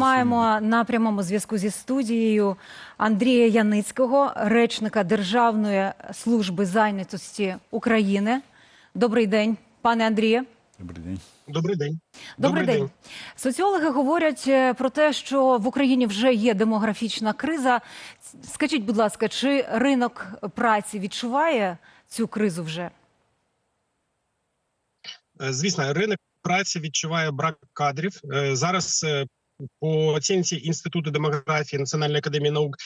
маємо на прямому зв'язку зі студією Андрія Яницького, речника Державної служби зайнятості України. Добрий день, пане Андріє. Добрий день. Добрий день. Добрий, день. Соціологи говорять е, про те, що в Україні вже є демографічна криза. Скажіть, будь ласка, чи ринок праці відчуває цю кризу вже? Е, Звісно, ринок праці відчуває брак кадрів. Е, Зараз по оцінці Інституту демографії Національної академії наук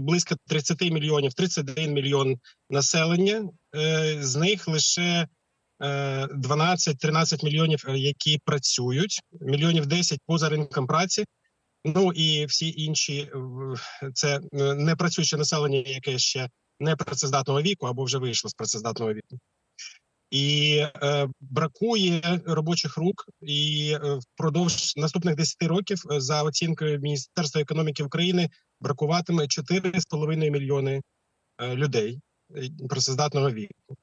близько 30 мільйонів, 31 мільйон населення. Е, З них лише е, 12-13 мільйонів, е, які працюють, мільйонів 10 поза ринком праці. Ну і всі інші е, це е, непрацююче населення, яке ще не працездатного віку або вже вийшло з працездатного віку. І е, бракує робочих рук, і е, впродовж наступних 10 років, е, за оцінкою Міністерства економіки України, бракуватиме 4,5 мільйони е, людей працездатного віку.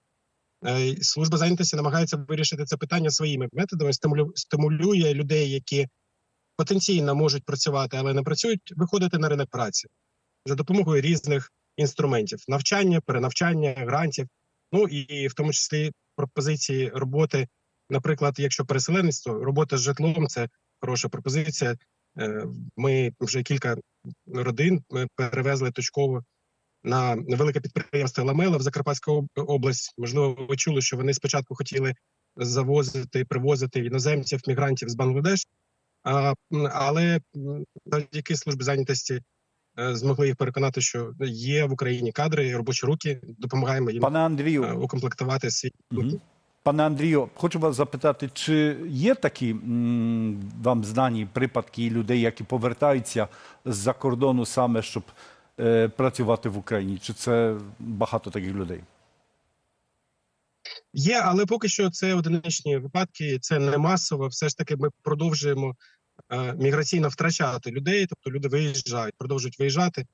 Служба зайнятості намагається вирішити це питання своїми методами, стимулю, стимулює людей, які потенційно можуть працювати, але не працюють, виходити на ринок праці за допомогою різних інструментів: навчання, перенавчання, грантів. Ну і в тому числі пропозиції роботи. Наприклад, якщо переселенець, то робота з житлом це хороша пропозиція. Е, Ми вже кілька родин перевезли точково на велике підприємство Ламела в Закарпатську область. Можливо, ви чули, що вони спочатку хотіли завозити, привозити іноземців, мігрантів з Бангладеш, але завдяки службі зайнятості змогли їх переконати, що є в Україні кадри, робочі руки. Допомагаємо їм Пане е, Андрію, укомплектувати свій мгм. пане Андрію, хочу вас запитати, чи є такі м, вам знані припадки людей, які повертаються з-за кордону саме, щоб е, працювати в Україні? Чи це багато таких людей? Є, але поки що це одиничні випадки, це не масово. Все ж таки, ми продовжуємо е, міграційно втрачати людей, тобто люди виїжджають, продовжують виїжджати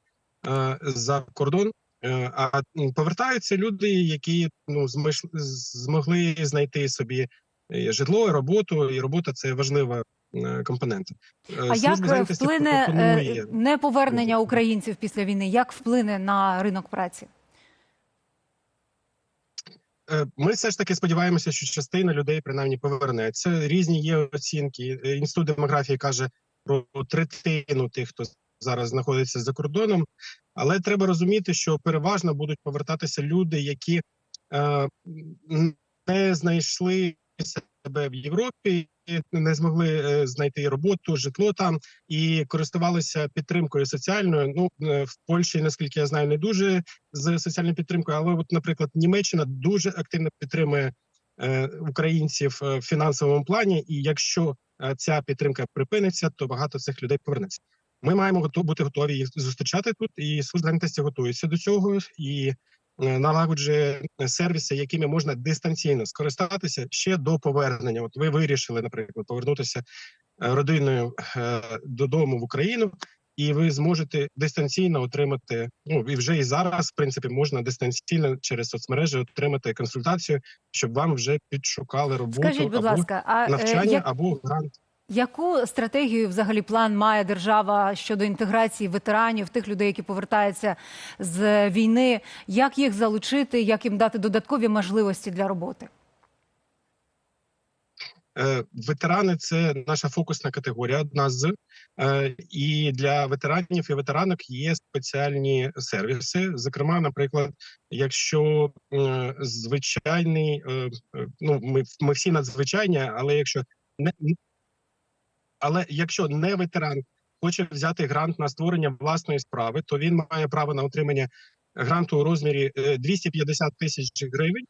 е, за кордон. Е, а повертаються люди, які ну змогли знайти собі е, житло, роботу, і робота це важлива е, компонент. Е, А Служба як е, вплине е, неповернення українців після війни? Як вплине на ринок праці? Е, Ми все ж таки сподіваємося, що частина людей принаймні повернеться. Різні є оцінки. Е, Інститут демографії каже про третину тих, хто зараз знаходиться за кордоном. Але треба розуміти, що переважно будуть повертатися люди, які е, не знайшли себе в Європі, не змогли е, знайти роботу, житло там і користувалися підтримкою соціальною. Ну е, в Польщі, наскільки я знаю, не дуже з соціальною підтримкою. Але, от, наприклад, Німеччина дуже активно підтримує е, українців в фінансовому плані. І якщо ця підтримка припиниться, то багато цих людей повернеться. Ми маємо бути готові їх зустрічати тут, і служба зайнятості готується до цього і налагоджує сервіси, якими можна дистанційно скористатися ще до повернення. От ви вирішили, наприклад, повернутися е, родиною е, додому в Україну, і ви зможете дистанційно отримати. Ну і вже і зараз, в принципі, можна дистанційно через соцмережі отримати консультацію, щоб вам вже підшукали роботу Скажіть, будь або ласка, а е, навчання, як, або грант. Яку стратегію взагалі план має держава щодо інтеграції ветеранів, тих людей, які повертаються з війни? Як їх залучити, як їм дати додаткові можливості для роботи? Е, Ветерани це наша фокусна категорія. Одна з Е, і для ветеранів і ветеранок є спеціальні сервіси. Зокрема, наприклад, якщо е, звичайний, ну ми, ми всі надзвичайні, але якщо не але якщо не ветеран хоче взяти грант на створення власної справи, то він має право на отримання гранту у розмірі е, 250 тисяч гривень.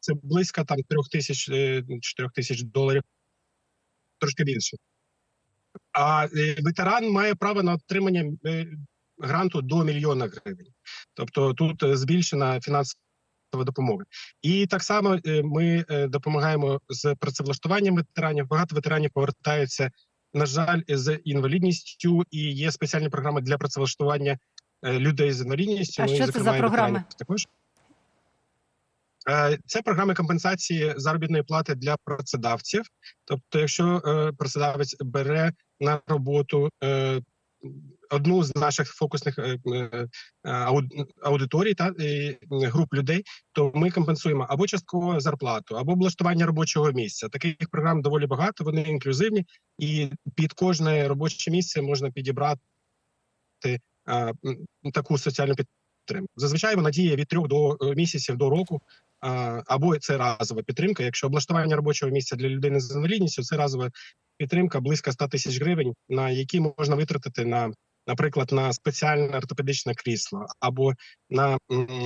Це близько там 3 тисяч 4 тисяч доларів, трошки більше. А е, ветеран має право на отримання е, гранту до мільйона гривень. Тобто тут е, збільшена фінансова допомога. І так само е, ми е, допомагаємо з працевлаштуванням ветеранів. Багато ветеранів повертаються, на жаль, з інвалідністю, і є спеціальні програми для працевлаштування е, людей з інвалідністю. А Ну, і, це зокрема, за програми? Також. Е, Це програми компенсації заробітної плати для працедавців. Тобто, якщо е, працедавець бере на роботу одну з наших фокусних е, е, аудиторій та е, груп людей, то ми компенсуємо або часткову зарплату, або облаштування робочого місця. Таких програм доволі багато. Вони інклюзивні, і під кожне робоче місце можна підібрати таку соціальну підтримку. Зазвичай вона діє від трьох до е, місяців до року. Або це разова підтримка. Якщо облаштування робочого місця для людини з інвалідністю, це разова підтримка близько 100 тисяч гривень, на які можна витратити на, наприклад, на спеціальне ортопедичне крісло або на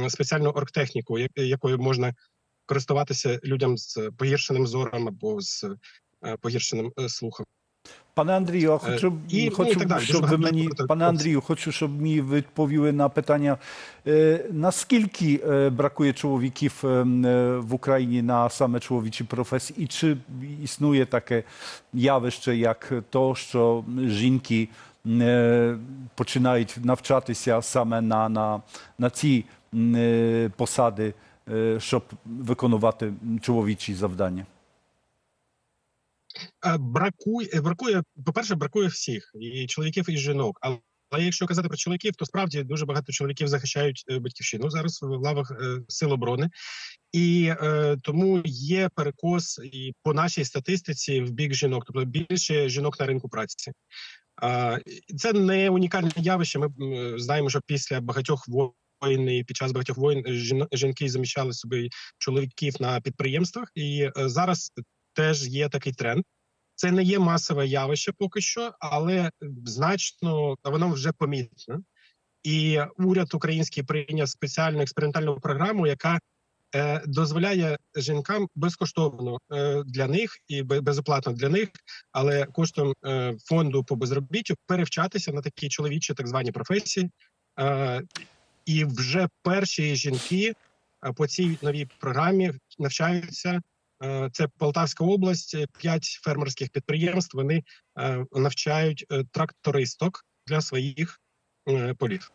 спеціальну оргтехніку, якою можна користуватися людям з погіршеним зором або з е, погіршеним е, слухом. Пане Андрію, а Е, хочу, і, ну, і хочу так далі. Дуже щоб ви багато мені, багато пане хлопців. Андрію, хочу, щоб мені відповіли на питання, е, наскільки е, бракує чоловіків е, м, е, в Україні на саме чоловічі професії, і чи існує таке явище, як то, що жінки е, е, е? Е, Бракує, е, бракує, по-перше, бракує всіх і чоловіків, і жінок. Але якщо казати про чоловіків, то справді дуже багато чоловіків захищають е, батьківщину зараз в лавах е, сил оборони, і е, тому є перекос і по нашій статистиці в бік жінок, тобто більше жінок на ринку праці. А, це не унікальне явище. Ми знаємо, що після багатьох воїн і під час багатьох воїн жін- жінки заміщали собі чоловіків на підприємствах, і е, зараз теж є такий тренд. Це не є масове явище поки що, але значно воно вже помітне. І уряд український прийняв спеціальну експериментальну програму, яка е, дозволяє жінкам безкоштовно е, для них і безоплатно для них, але коштом е, фонду по безробіттю перевчатися на такі чоловічі так звані професії. Е, і вже перші жінки е, по цій новій програмі навчаються. Е, Це Полтавська область, п'ять фермерських підприємств. Вони е, навчають е, трактористок для своїх полів.